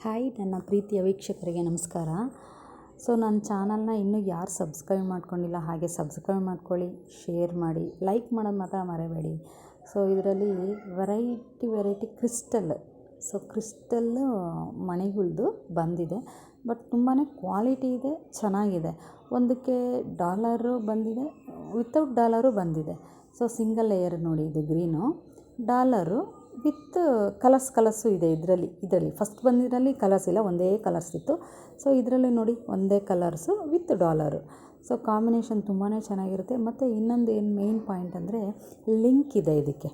Hi, ನನ್ನ ಪ್ರೀತಿಯ ವೀಕ್ಷಕರಿಗೆ ನಮಸ್ಕಾರ. ಸೊ, ನನ್ನ ಚಾನಲ್ನ ಇನ್ನೂ ಯಾರು ಸಬ್ಸ್ಕ್ರೈಬ್ ಮಾಡ್ಕೊಂಡಿಲ್ಲ, ಹಾಗೆ ಸಬ್ಸ್ಕ್ರೈಬ್ ಮಾಡ್ಕೊಳ್ಳಿ, ಶೇರ್ ಮಾಡಿ, ಲೈಕ್ ಮಾಡೋದು ಮಾತ್ರ ಮರೆಯಬೇಡಿ ಸೊ, ಇದರಲ್ಲಿ variety variety crystal, so crystal ಮಣಿಗಳದು ಬಂದಿದೆ. ಬಟ್ ತುಂಬಾ ಕ್ವಾಲಿಟಿ ಇದೆ, ಚೆನ್ನಾಗಿದೆ. ಒಂದಕ್ಕೆ ಡಾಲರು ಬಂದಿದೆ, ವಿತೌಟ್ ಡಾಲರು ಬಂದಿದೆ. ಸೊ, ಸಿಂಗಲ್ ಲೇಯರ್ ನೋಡಿ, ಇದು green. Dollar with colours colours ಇದೆ ಇದರಲ್ಲಿ ಇದರಲ್ಲಿ. ಫಸ್ಟ್ ಬಂದಿದ್ರಲ್ಲಿ ಕಲರ್ಸ್ ಇಲ್ಲ, ಒಂದೇ ಕಲರ್ಸ್ ಇತ್ತು. ಸೊ ಇದರಲ್ಲಿ ನೋಡಿ, ಒಂದೇ colours with dollar. So combination ತುಂಬಾ ಚೆನ್ನಾಗಿರುತ್ತೆ. ಮತ್ತು ಇನ್ನೊಂದು ಏನು ಮೇಯ್ನ್ ಪಾಯಿಂಟ್ ಅಂದರೆ, ಲಿಂಕ್ ಇದೆ ಇದಕ್ಕೆ.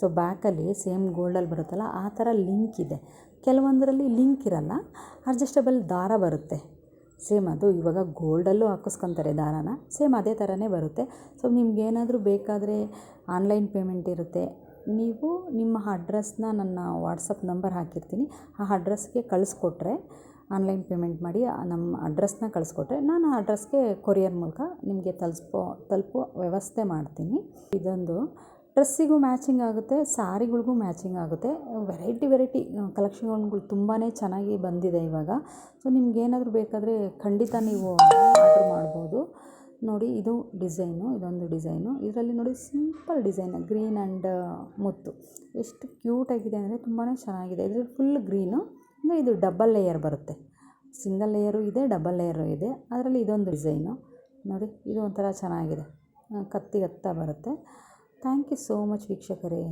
ಸೊ ಬ್ಯಾಕಲ್ಲಿ ಸೇಮ್ ಗೋಲ್ಡಲ್ಲಿ ಬರುತ್ತಲ್ಲ, ಆ ಥರ ಲಿಂಕ್ ಇದೆ. ಕೆಲವೊಂದರಲ್ಲಿ ಲಿಂಕ್ ಇರಲ್ಲ, ಅಡ್ಜಸ್ಟಬಲ್ ದಾರ ಬರುತ್ತೆ. ಸೇಮ್ ಅದು, ಇವಾಗ ಗೋಲ್ಡಲ್ಲೂ ಹಾಕಿಸ್ಕೊತಾರೆ ದಾರಾನ. ಸೇಮ್ ಅದೇ ಥರನೇ ಬರುತ್ತೆ. ಸೊ ನಿಮ್ಗೇನಾದರೂ ಬೇಕಾದರೆ, ಆನ್ಲೈನ್ ಪೇಮೆಂಟ್ ಇರುತ್ತೆ ನೀವು ನಿಮ್ಮ ಅಡ್ರೆಸ್ನ ನನ್ನ ವಾಟ್ಸಪ್ ನಂಬರ್ ಹಾಕಿರ್ತೀನಿ. ಆ ಅಡ್ರೆಸ್ಗೆ ಕಳಿಸ್ಕೊಟ್ರೆ, ಆನ್ಲೈನ್ ಪೇಮೆಂಟ್ ಮಾಡಿ ನಮ್ಮ ಅಡ್ರೆಸ್ನ ಕಳಿಸ್ಕೊಟ್ರೆ, ನಾನು ಆ ಅಡ್ರೆಸ್ಗೆ ಕೊರಿಯರ್ ಮೂಲಕ ನಿಮಗೆ ತಲುಪಿಸೋ ತಲುಪೋ ವ್ಯವಸ್ಥೆ ಮಾಡ್ತೀನಿ. ಇದೊಂದು ಡ್ರೆಸ್ಸಿಗೂ ಮ್ಯಾಚಿಂಗ್ ಆಗುತ್ತೆ ಸ್ಯಾರಿಗಳಿಗೂ ಮ್ಯಾಚಿಂಗ್ ಆಗುತ್ತೆ. ವೆರೈಟಿ ವೆರೈಟಿ ಕಲೆಕ್ಷನ್ಗಳು ತುಂಬಾ ಚೆನ್ನಾಗಿ ಬಂದಿದೆ ಇವಾಗ. ಸೊ, ನಿಮ್ಗೇನಾದರೂ ಬೇಕಾದರೆ ಖಂಡಿತ ನೀವು ಆರ್ಡ್ರ್ ಮಾಡ್ಬೋದು. ನೋಡಿ ಇದು ಡಿಸೈನು, ಇದೊಂದು ಡಿಸೈನು. ಇದರಲ್ಲಿ ನೋಡಿ ಸಿಂಪಲ್ ಡಿಸೈನ್, ಗ್ರೀನ್ ಆ್ಯಂಡ್ ಮುತ್ತು. ಎಷ್ಟು ಕ್ಯೂಟಾಗಿದೆ ಅಂದರೆ ತುಂಬಾ ಚೆನ್ನಾಗಿದೆ. ಇದು ಫುಲ್ ಗ್ರೀನು, ಅಂದರೆ ಇದು ಡಬಲ್ ಲೇಯರ್ ಬರುತ್ತೆ. ಸಿಂಗಲ್ ಲೇಯರು ಇದೆ, ಡಬಲ್ ಲೇಯರು ಇದೆ. ಅದರಲ್ಲಿ ಇದೊಂದು ಡಿಸೈನು. ನೋಡಿ, ಇದು ಒಂಥರ ಚೆನ್ನಾಗಿದೆ. ಕತ್ತಿ ಹತ್ತ ಬರುತ್ತೆ. ಥ್ಯಾಂಕ್ ಯು ಸೋ ಮಚ್ ವೀಕ್ಷಕರೇ.